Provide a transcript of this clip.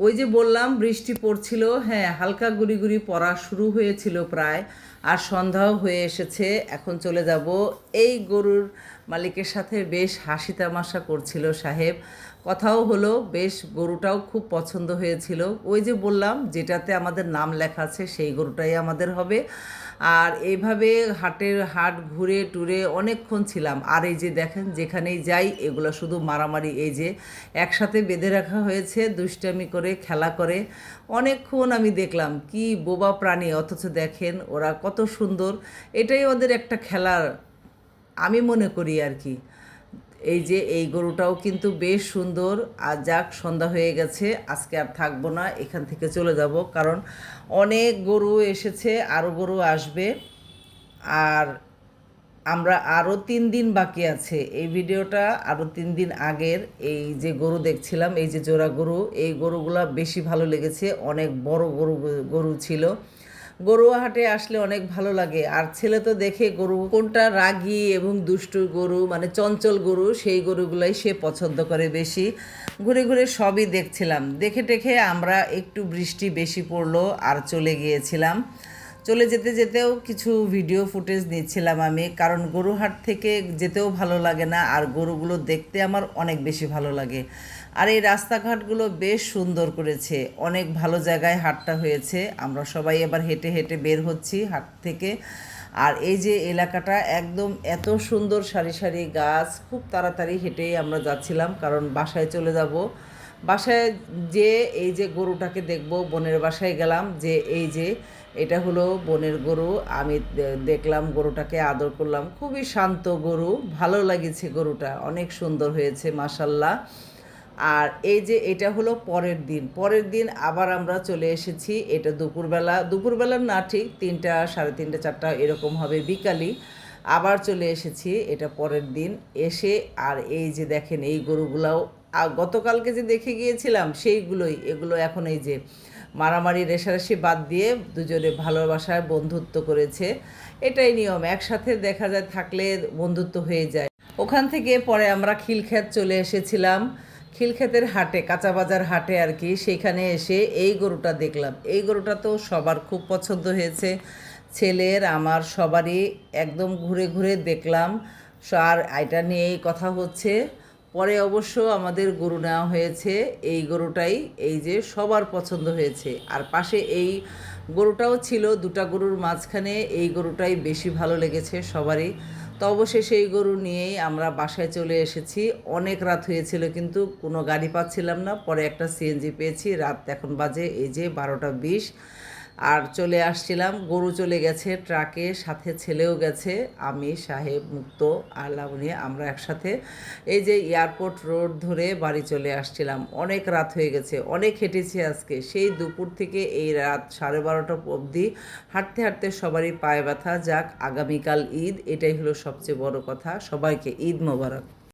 ওই যে বললাম, বৃষ্টি পড়ছিল হ্যাঁ হালকা গুড়ি গুড়ি পড়া শুরু হয়েছিল প্রায়, আর সন্ধ্যাও হয়ে এসেছে। এখন চলে যাব এই গরুর মালিকের সাথে বেশ হাসি তামাশা করছিল সাহেব। কথাও হলো, বেশ গরুটাও খুব পছন্দ হয়েছিল। ওই যে বললাম, যেটাতে আমাদের নাম লেখা আছে, সেই গরুটাই আমাদের হবে। আর এইভাবে হাটের হাট ঘুরে টুরে অনেকক্ষণ ছিলাম। আর এই যে দেখেন, যেখানেই যাই, এগুলো শুধু মারামারি। এই যে একসাথে বেঁধে রাখা হয়েছে, দুষ্টামি করে, খেলা করে, অনেকক্ষণ আমি দেখলাম কি বোবা প্রাণী। অথচ দেখেন, ওরা কত সুন্দর। এটাই ওদের একটা খেলার, আমি মনে করি আর কি। এই যে এই গরুটাও কিন্তু বেশ সুন্দর। আর যাক, সন্ধ্যা হয়ে গেছে, আজকে আর থাকব না, এখান থেকে চলে যাব। কারণ অনেক গরু এসেছে আরও গরু আসবে। আর আমরা আরও তিন দিন বাকি আছে। এই ভিডিওটা আরও তিন দিন আগের এই যে গরু দেখছিলাম, এই যে জোড়া গরু, এই গরুগুলা বেশি ভালো লেগেছে। অনেক বড় গরু গরু ছিল। গরুয়া হাটে আসলে অনেক ভালো লাগে। আর ছেলে তো দেখে গরু কোনটা রাগী এবং দুষ্টু গরু মানে চঞ্চল গরু, সেই গরুগুলাই সে পছন্দ করে বেশি। ঘুরে ঘুরে সবই দেখছিলাম। দেখে টেখে আমরা একটু বৃষ্টি বেশি পড়ল আর চলে গিয়েছিলাম। চলে যেতে যেতেও কিছু ভিডিও ফুটেজ নিচ্ছিলাম আমি, কারণ গরুহাট থেকে যেতেও ভালো লাগে না, আর গরুগুলো দেখতে আমার অনেক বেশি ভালো লাগে। আর এই রাস্তাঘাটগুলো বেশ সুন্দর করেছে, অনেক ভালো জায়গায় হাটটা হয়েছে, আমরা সবাই এবার হেঁটে হেঁটে বের হচ্ছি হাট থেকে। আর এই যে এলাকাটা একদম এত সুন্দর সারি সারি গাছ, খুব তাড়াতাড়ি হেঁটেই আমরা যাচ্ছিলাম, কারণ বাসায় চলে যাব। বাসায় যে, এই যে গরুটাকে দেখব, বোনের বাসায় গেলাম, যে এই যে এটা হলো বনের গরু, আমি দেখলাম গরুটাকে আদর করলাম। খুবই শান্ত গরু, ভালো লাগেছে গরুটা, অনেক সুন্দর হয়েছে মাসাল্লাহ আর এই যে এটা হলো পরের দিন পরের দিন আবার আমরা চলে এসেছি, এটা দুপুরবেলা দুপুরবেলা না ঠিক তিনটা, সাড়ে তিনটা, চারটা এরকম হবে বিকালই, আবার চলে এসেছি, এটা পরের দিন, এসে আর এই যে দেখেন এই গরুগুলাও আ- গতকালকে যে দেখে গিয়েছিলাম, সেইগুলোই। এগুলো এখন এই যে মারামারি, রেশারেশি বাদ দিয়ে দুজনে ভালোবাসায় বন্ধুত্ব করেছে। এটাই নিয়ম, একসাথে দেখা যায় থাকলে বন্ধুত্ব হয়ে যায়। ওখান থেকে পরে আমরা খিলক্ষেত চলে এসেছিলাম। খিলক্ষেতের হাটে কাঁচা বাজার হাটে আর কি সেখানে এসে এই গরুটা দেখলাম। এই গরুটা তো সবার খুব পছন্দ হয়েছে। ছেলের, আমার, সবারই একদম ঘুরে ঘুরে দেখলাম। আর এটা নিয়েই কথা হচ্ছে। পরে অবশ্য আমাদের গরু নেওয়া হয়েছে। এই গরুটাই এই যে সবার পছন্দ হয়েছে। আর পাশে এই গরুটাও ছিল দুটা গরুর মাঝখানে। এই গরুটাই বেশি ভালো লেগেছে সবারই। তো অবশেষে এই গরু নিয়েই আমরা বাসায় চলে এসেছি। অনেক রাত হয়েছিল কিন্তু কোনো গাড়ি পাচ্ছিলাম না। পরে একটা সিএনজি পেয়েছি। রাত এখন বাজে এই যে বারোটা বিশ। আর চলে আসছিলাম, গরু চলে গেছে, ট্রাকে সাথে ছেলেও গেছে আমি সাহেব, মুক্ত আর লাবণী, আমরা একসাথে এই যে এয়ারপোর্ট রোড ধরে বাড়ি চলে আসছিলাম। অনেক রাত হয়ে গেছে, অনেক হেঁটেছি আজকে। সেই দুপুর থেকে এই রাত সাড়ে বারোটা অবধি হাঁটতে হাঁটতে সবারই পায়ে ব্যথা। যাক, আগামীকাল ঈদ, এটাই হলো সবচেয়ে বড় কথা। সবাইকে ঈদ মোবারক।